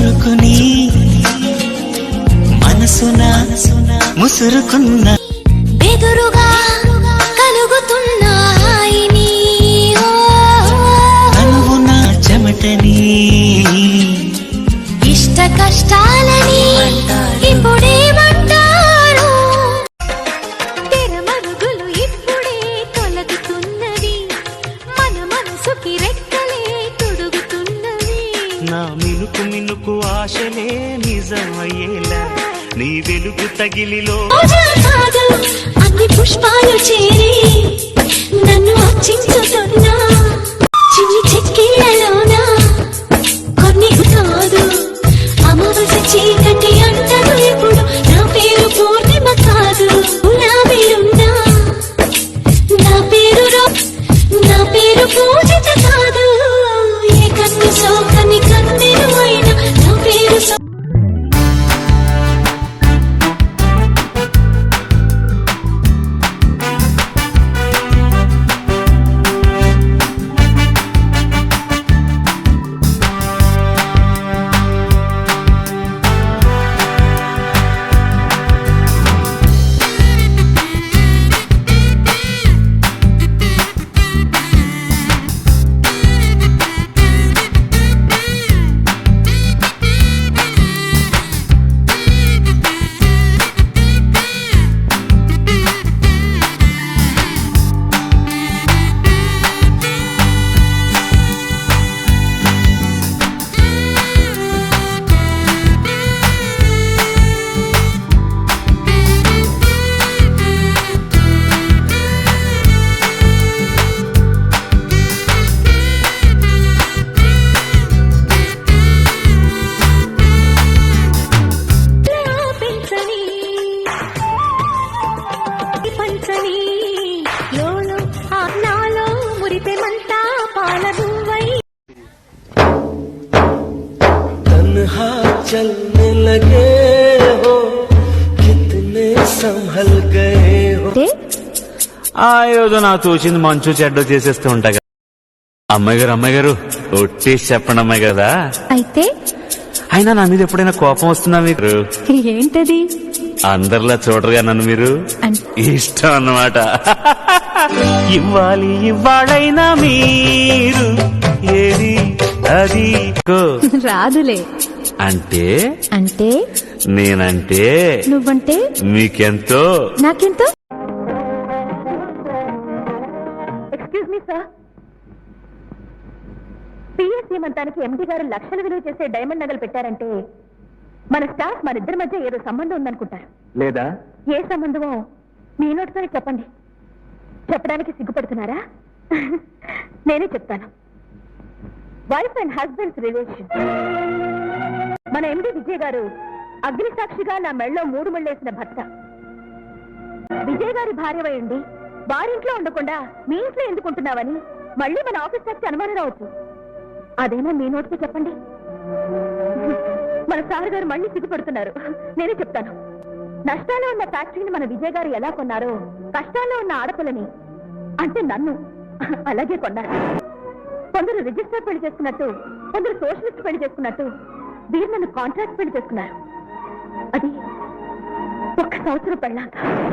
తగులుకుని మనసున ముసురుకున్న బెదురుగా కలుగుతున్నాయి అనువున చెమటని ఇష్ట కష్టాలని మినుకు ఆశలే నిజమయ్యేలా? నీ వెలుగు తగిలిలో అన్ని పుష్పాలు చేరి నాలో తన్హా చల్నే లగే హో కితనే సంభల్ హో. ఆ ఏదో నా చూసింది మంచు చెడ్డ చేసేస్తూ ఉంటా కదా. అమ్మాయి గారు అమ్మాయి గారు చెప్పండి అమ్మాయి కదా. అయితే? అయినా నా మీద ఎప్పుడైనా కోపం వస్తున్నా మీకు? ఏంటది? అందరిలా చూడరుగా నన్ను మీరు? ఇష్టం అన్నమాట. ఇవ్వాలి ఇవ్వాలైనా మీరు. ఏది అది. రాదులే. అంటే? అంటే? నేనంటే? నువ్వంటే? మీకెంతో? నాకెంతో? Excuse me sir. పిఎస్ సీమంతానికి ఎండి గారు లక్షల విలువ చేసే డైమండ్ నగలు పెట్టారంటే మన స్టాఫ్ మన ఇద్దరి మధ్య ఏదో సంబంధం ఉందనుకుంటారు. లేదా? ఏ సంబంధమో మీ నోటితోనే చెప్పండి. చెప్పడానికి సిగ్గుపడుతున్నారా? నేనే చెప్తాను. వైఫ్ అండ్ హస్బెండ్స్ రిలేషన్ మన ఎండి విజయ్ గారు అగ్ని సాక్షిగా నా మెళ్ళలో మూడు ముళ్ళేసిన భర్త. విజయ్ గారి భార్య అయ్యండి వారింట్లో ఉండకుండా మీ ఇంట్లో ఎందుకుంటున్నావని మళ్ళీ మన ఆఫీస్ వచ్చి అనుమానం రావచ్చు అదేనా మీ నోటితో చెప్పండి. మన సార్ గారు మళ్ళీ సిగ్గుపడుతున్నారు. నేనే చెప్తాను. నష్టాల్లో ఉన్న ఫ్యాక్టరీని మన విజయ్ గారు ఎలా కొన్నారో కష్టాల్లో ఉన్న ఆడపిల్లని అంటే నన్ను అలాగే కొన్నారు. కొందరు రిజిస్టర్ పెళ్ళి చేసుకున్నట్టు కొందరు సోషలిస్ట్ పెళ్ళి చేసుకున్నట్టు వీరు నన్ను కాంట్రాక్ట్ పెళ్ళి చేసుకున్నారు. అది ఒక్క సంవత్సరం పెళ్ళాక.